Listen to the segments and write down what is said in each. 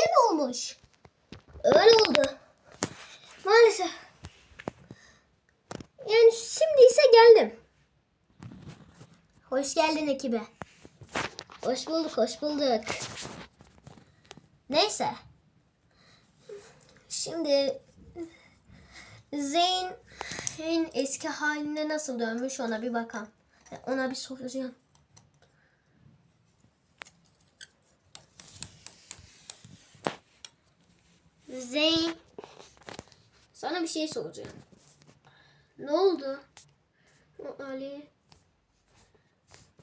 öyle mi olmuş? Öyle oldu. Maalesef. Yani şimdi ise geldim. Hoş geldin ekibe. Hoş bulduk, hoş bulduk. Neyse. Şimdi Zeyn'in eski haline nasıl dönmüş ona bir bakalım. Ona bir soracağım. Zeyn. Sana bir şey soracağım. Ne oldu? Ali.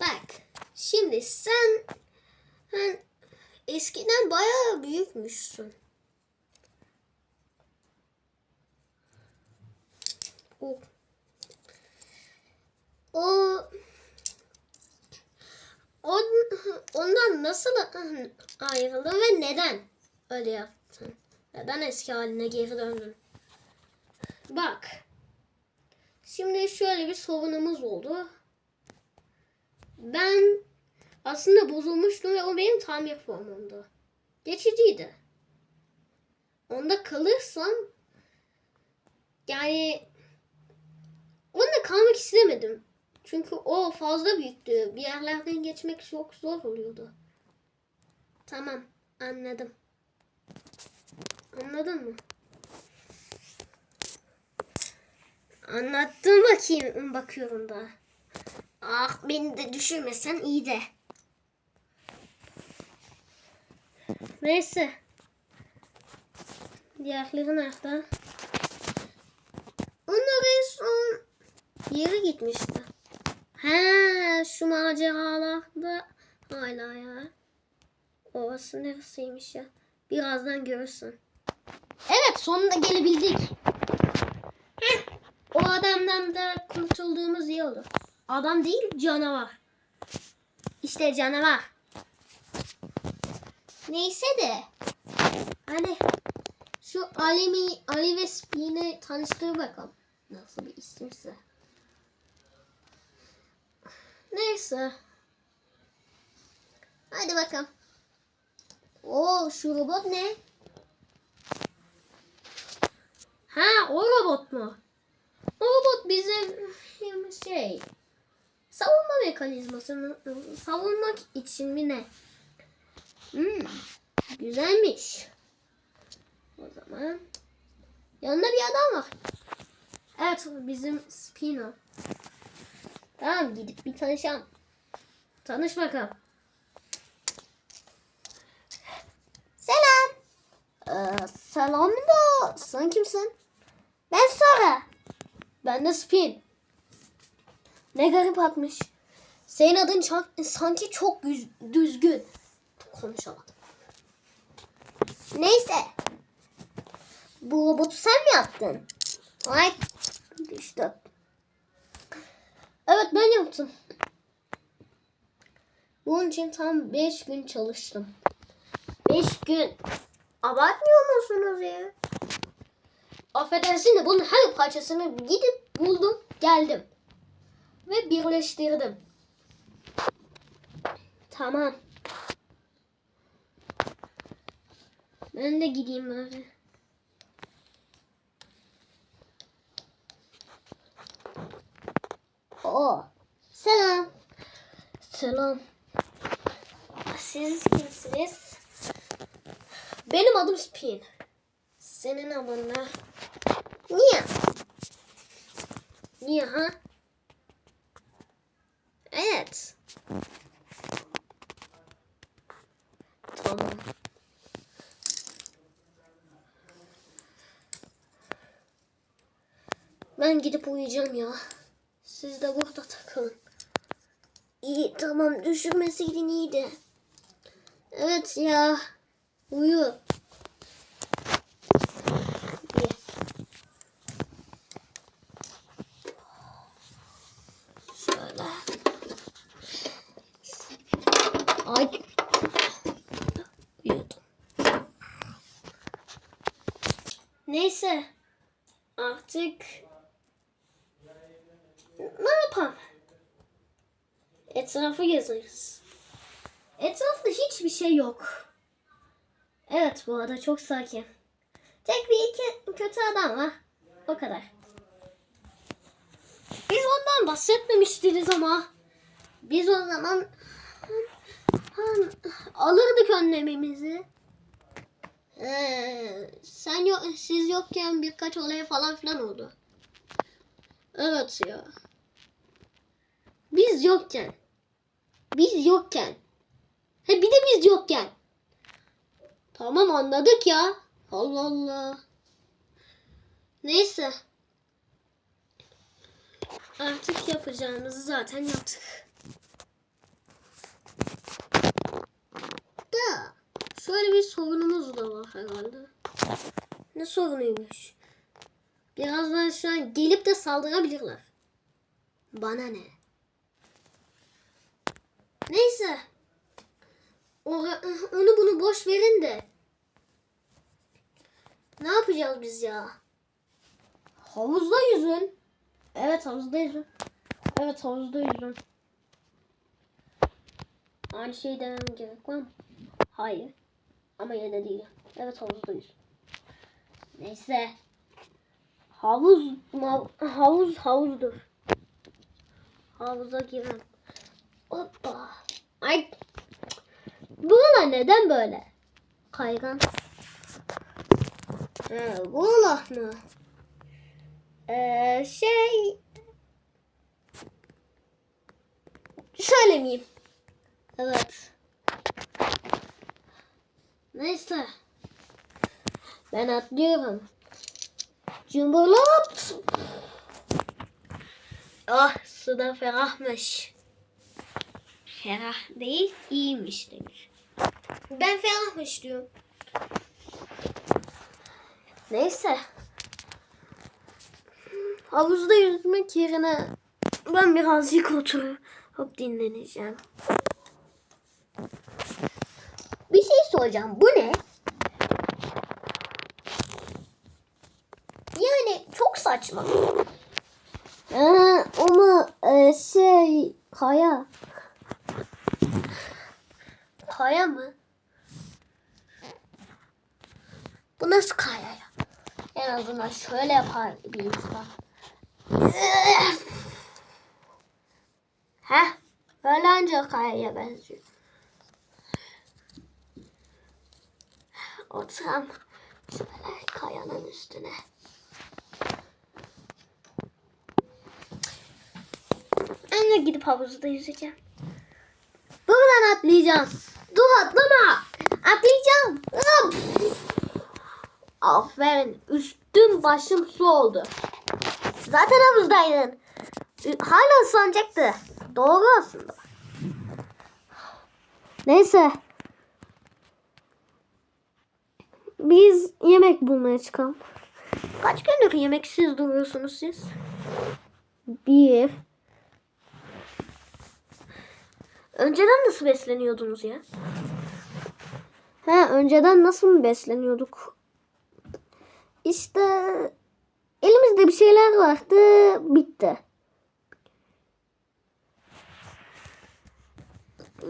Bak. Şimdi sen sen eskiden bayağı büyükmüşsün. O o on, ondan nasıl ayrıldın ve neden öyle yaptın? Neden eski haline geri döndün? Bak. Şimdi şöyle bir sorunumuz oldu. Ben aslında bozulmuştum ve o benim tamir formumdu. Geçiciydi. Onda kalırsam yani onda kalmak istemedim. Çünkü o fazla büyüktü. Bir yerlerden geçmek çok zor oluyordu. Tamam, anladım. Anladın mı? Anlattım bakayım. Bakıyorum da. Ah beni de düşürmesen iyi de. Neyse. Diğerleri nerede? Onlar en son yere gitmişti. He şu maceralarda hala ya. Orası neresiymiş ya? Birazdan görürsün. Evet sonunda gelebildik. Heh, o adamdan da kurtulduğumuz iyi olur. Adam değil canavar. İşte canavar. Neyse de. Hani şu Ali, mi, Ali ve Spin'i tanıştır bakalım. Nasıl bir isimse. Neyse. Hadi bakalım. Oo şu robot ne? Ha o robot mu? O robot bizim şey savunma mekanizmasını savunmak için mi ne? Hmm, güzelmiş. O zaman yanında bir adam var. Evet bizim Spino. Tamam gidip bir tanışalım. Tanış bakalım. Selam. Ee, selam da sen kimsin? Ben Sara. Ben de Spin. Ne garip atmış. Senin adın sanki çok yüz- düzgün. Konuşamadım. Neyse. Bu robotu sen mi yaptın? Ay işte. Evet ben yaptım. Bunun için tam 5 gün çalıştım. 5 gün. Abartmıyor musunuz ya? Affedersin de bunun her parçasını gidip buldum, geldim. Ve birleştirdim. Tamam. Ben de gideyim bari. Oo. Selam. Selam. Siz kimsiniz? Benim adım Spin. Senin adın ne? Niye? Niye ha? Evet. Tamam. Ben gidip uyuyacağım ya. Siz de burada takılın. İyi tamam düşürmeseydin iyiydi. Evet ya. Uyu. İyi. Şöyle. Ay. Uyudum. Neyse. Artık ne yapalım? Etrafı gezeriz. Etrafta hiçbir şey yok. Evet bu arada çok sakin. Tek bir iki kötü adam var. O kadar. Biz ondan bahsetmemiştiniz ama. Biz o zaman alırdık önlemimizi. Ee, sen yok, siz yokken birkaç olay falan filan oldu. Evet ya. Biz yokken. Biz yokken. He bir de biz yokken. Tamam anladık ya. Allah Allah. Neyse. Artık yapacağımızı zaten yaptık. Da şöyle bir sorunumuz da var herhalde. Ne sorunuymuş? Birazdan şu an gelip de saldırabilirler. Bana ne? Neyse. Ora- onu bunu boş verin de. Ne yapacağız biz ya? Havuzda yüzün. Evet havuzda yüzün. Evet havuzda yüzün. Aynı şeyi demem gerek var mı? Hayır. Ama yine de değil. Evet havuzdayız. Neyse. Havuz havuz havuzdur. Havuza giren. Hoppa. Ay. Buralar neden böyle? Kaygan. He, buralar mı? Ee, şey... Söylemeyeyim. Evet. Neyse. Ben atlıyorum. Cumburlop. Ah suda ferahmış. Ferah değil iyiymiş demiş. Ben ferahmış diyorum. Neyse. Havuzda yüzmek yerine ben birazcık oturup dinleneceğim. Bir şey soracağım. Bu ne? Yani çok saçma. Ee, ama e, şey kaya. Kaya mı? Bu nasıl kaya ya? En azından şöyle yapar bir insan. Heh, böyle ancak kayaya benziyor. Oturam şöyle kayanın üstüne. Ben de gidip havuzda yüzeceğim. Buradan atlayacağım. Dur atlama. Atlayacağım. Aferin. Üstüm başım su oldu. Zaten havuzdaydın. Hala ıslanacaktı. Doğru aslında. Neyse. Biz yemek bulmaya çıkalım. Kaç gündür yemeksiz duruyorsunuz siz? Bir. Önceden nasıl besleniyordunuz ya? He, önceden nasıl mı besleniyorduk? İşte elimizde bir şeyler vardı, bitti.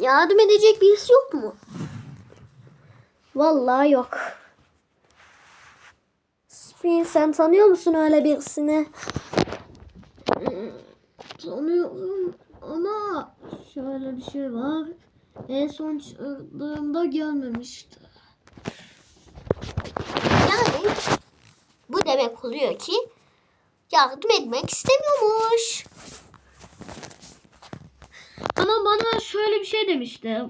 Yardım edecek birisi yok mu? Vallahi yok. Spin sen tanıyor musun öyle birisini? Tanıyorum ama şöyle bir şey var. En son çıktığımda gelmemişti. Yani bu demek oluyor ki yardım etmek istemiyormuş. Ama bana şöyle bir şey demişti.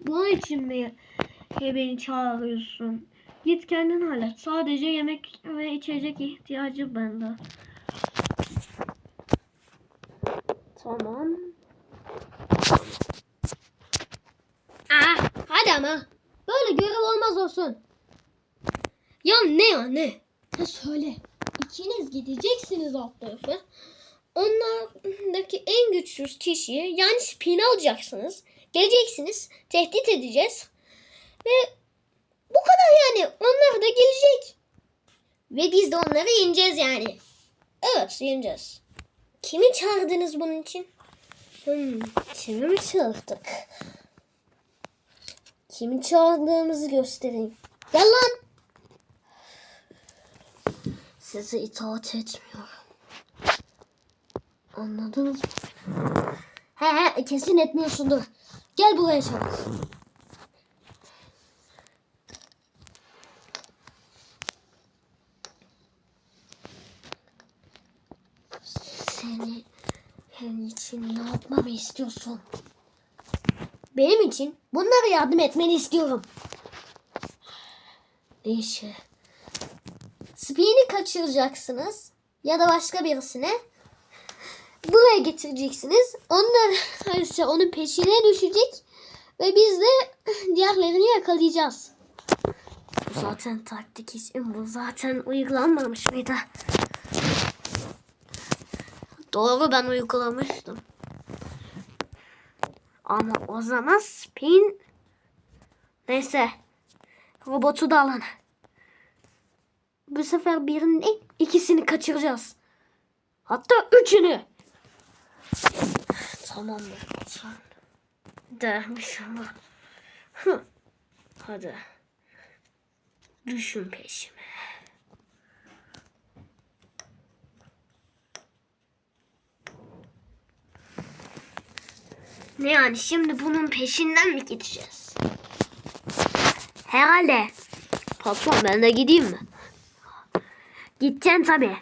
Bunun için mi beni çağırıyorsun? Git kendin hallet. Sadece yemek ve içecek ihtiyacı bende. Tamam. Aa, hadi ama. Böyle görev olmaz olsun. Ya ne ya ne? Ha söyle. İkiniz gideceksiniz alt tarafı. Onlardaki en güçsüz kişiyi yani spin alacaksınız. Geleceksiniz. Tehdit edeceğiz. Ve bu kadar yani. Onlar da gelecek. Ve biz de onları yeneceğiz yani. Evet yeneceğiz. Kimi çağırdınız bunun için? Hmm, kimi mi çağırdık? Kimi çağırdığımızı göstereyim. Gel lan. Size itaat etmiyorum. Anladınız mı? He he kesin etmiyorsundur. Gel buraya çabuk. Seni senin için ne yapmamı istiyorsun? Benim için bunlara yardım etmeni istiyorum. Ne işi? Spin'i kaçıracaksınız ya da başka birisine buraya getireceksiniz. Onlar ise onun peşine düşecek ve biz de diğerlerini yakalayacağız. Bu zaten taktik için bu zaten uygulanmamış mıydı? Doğru ben uygulamıştım. Ama o zaman spin neyse robotu da alın. Bu sefer birinin değil, ikisini kaçıracağız. Hatta üçünü. Tamam mı? Dermiş ama. Hadi. Düşün peşime. Ne yani şimdi bunun peşinden mi gideceğiz? Herhalde. Patron ben de gideyim mi? Gideceksin tabi.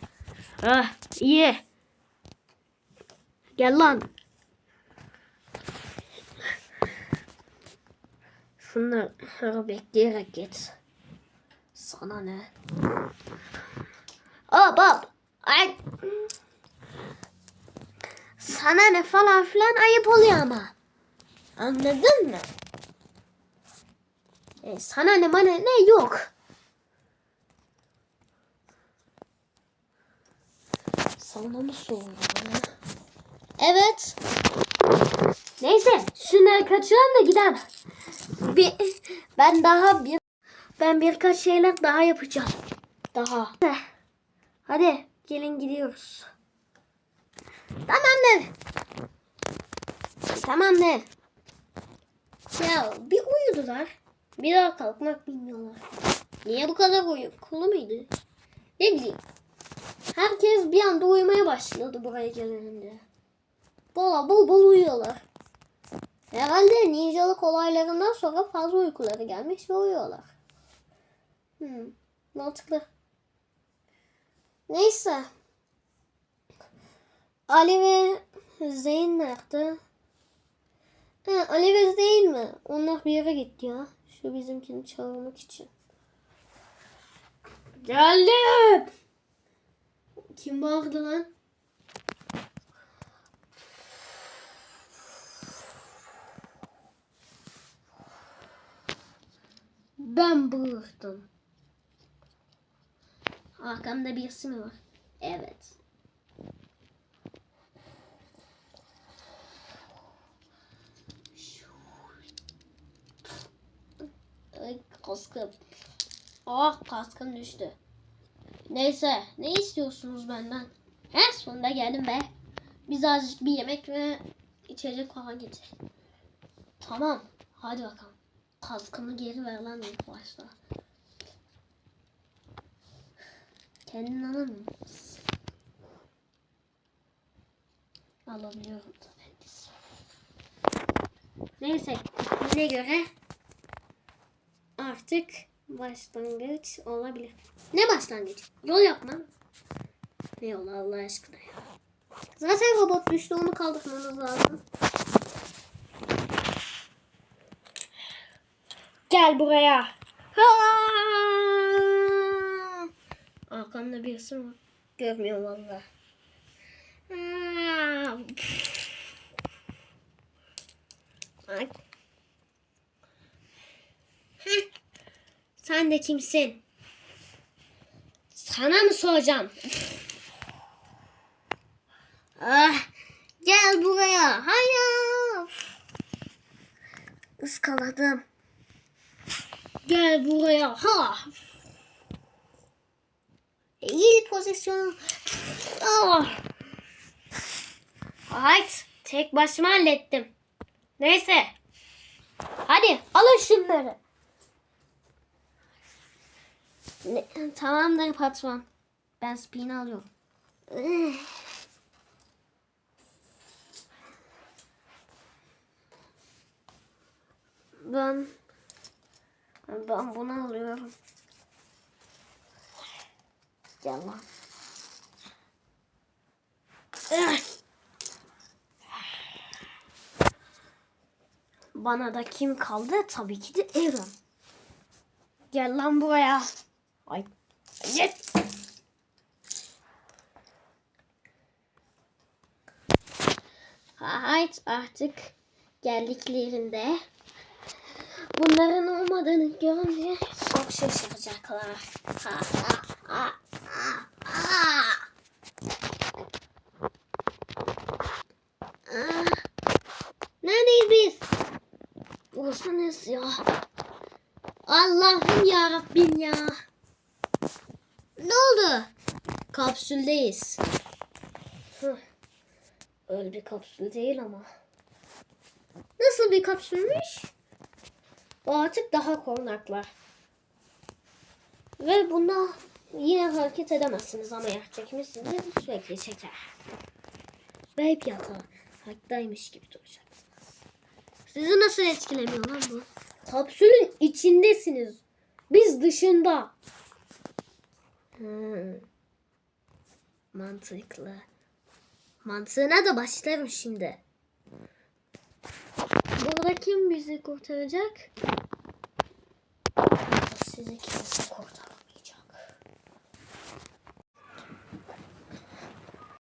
Ah iyi. Gel lan. Şunları bekleyerek git. Sana ne? Hop hop. Ay. Sana ne falan filan ayıp oluyor ama. Anladın mı? E, sana ne bana ne yok. Sana mı ya? Evet. Neyse şunları kaçıralım da gidelim. Bir, ben daha bir ben birkaç şeyler daha yapacağım. Daha. Hadi gelin gidiyoruz. Tamamdır. Tamamdır. Ya bir uyudular. Bir daha kalkmak bilmiyorlar. Niye bu kadar uykulu muydu? Ne bileyim. Herkes bir anda uyumaya başladı buraya gelince. Bol bol bol uyuyorlar. Herhalde ninjalık olaylarından sonra fazla uykuları gelmiş ve uyuyorlar. Hmm, mantıklı. Neyse. Ali ve Zeyn nerede? Ha, Ali ve Zeyn mi? Onlar bir yere gitti ya. Şu bizimkini çağırmak için. Geldim. Kim bağırdı lan? Ben bağırdım. Arkamda birisi mi var? Evet. Ay kaskım. Ah kaskım düştü. Neyse ne istiyorsunuz benden? He sonunda geldim be. Biz azıcık bir yemek ve içecek falan getir. Tamam hadi bakalım. Kaskımı geri ver lan ilk başta. Kendin alamıyor musun? Alabiliyorum tabii. Neyse ne göre artık başlangıç olabilir. Ne başlangıç? Yol yapma. Ne yol Allah aşkına ya. Zaten robot düştü onu kaldırmamız lazım. Gel buraya. Ha! Arkamda birisi var? Görmüyorum valla. Ha! Ay. Heh. Sen de kimsin? Sana mı soracağım? Ah, gel buraya. Hayır. Iskaladım. Gel buraya. Ha. İyi pozisyon. Ah. Hayt. Tek başıma hallettim. Neyse. Hadi alın şunları. Tamamdır patron. Ben spini alıyorum. Ben ben bunu alıyorum. Gel lan. Eh. Bana da kim kaldı? Tabii ki de Aaron. Gel lan buraya. Ay. Git. Hayt artık geldiklerinde bunların olmadığını görünce çok şaşıracaklar. Ha, ha, ha, ha, ha. Ah, Neredeyiz? Burası neresi ya? Allah'ım ya Rabbim ya. Oldu? Kapsüldeyiz. Hıh. Öyle bir kapsül değil ama. Nasıl bir kapsülmüş? O artık daha korunaklar. Ve bunda yine hareket edemezsiniz ama yer çekmişsiniz sürekli çeker. Ve hep yatağa haktaymış gibi duracaksınız. Sizi nasıl etkilemiyor lan bu? Kapsülün içindesiniz. Biz dışında. Hmm. Mantıklı. Mantığına da başlarım şimdi. Burada kim bizi kurtaracak? Sizi kimse kurtaramaz.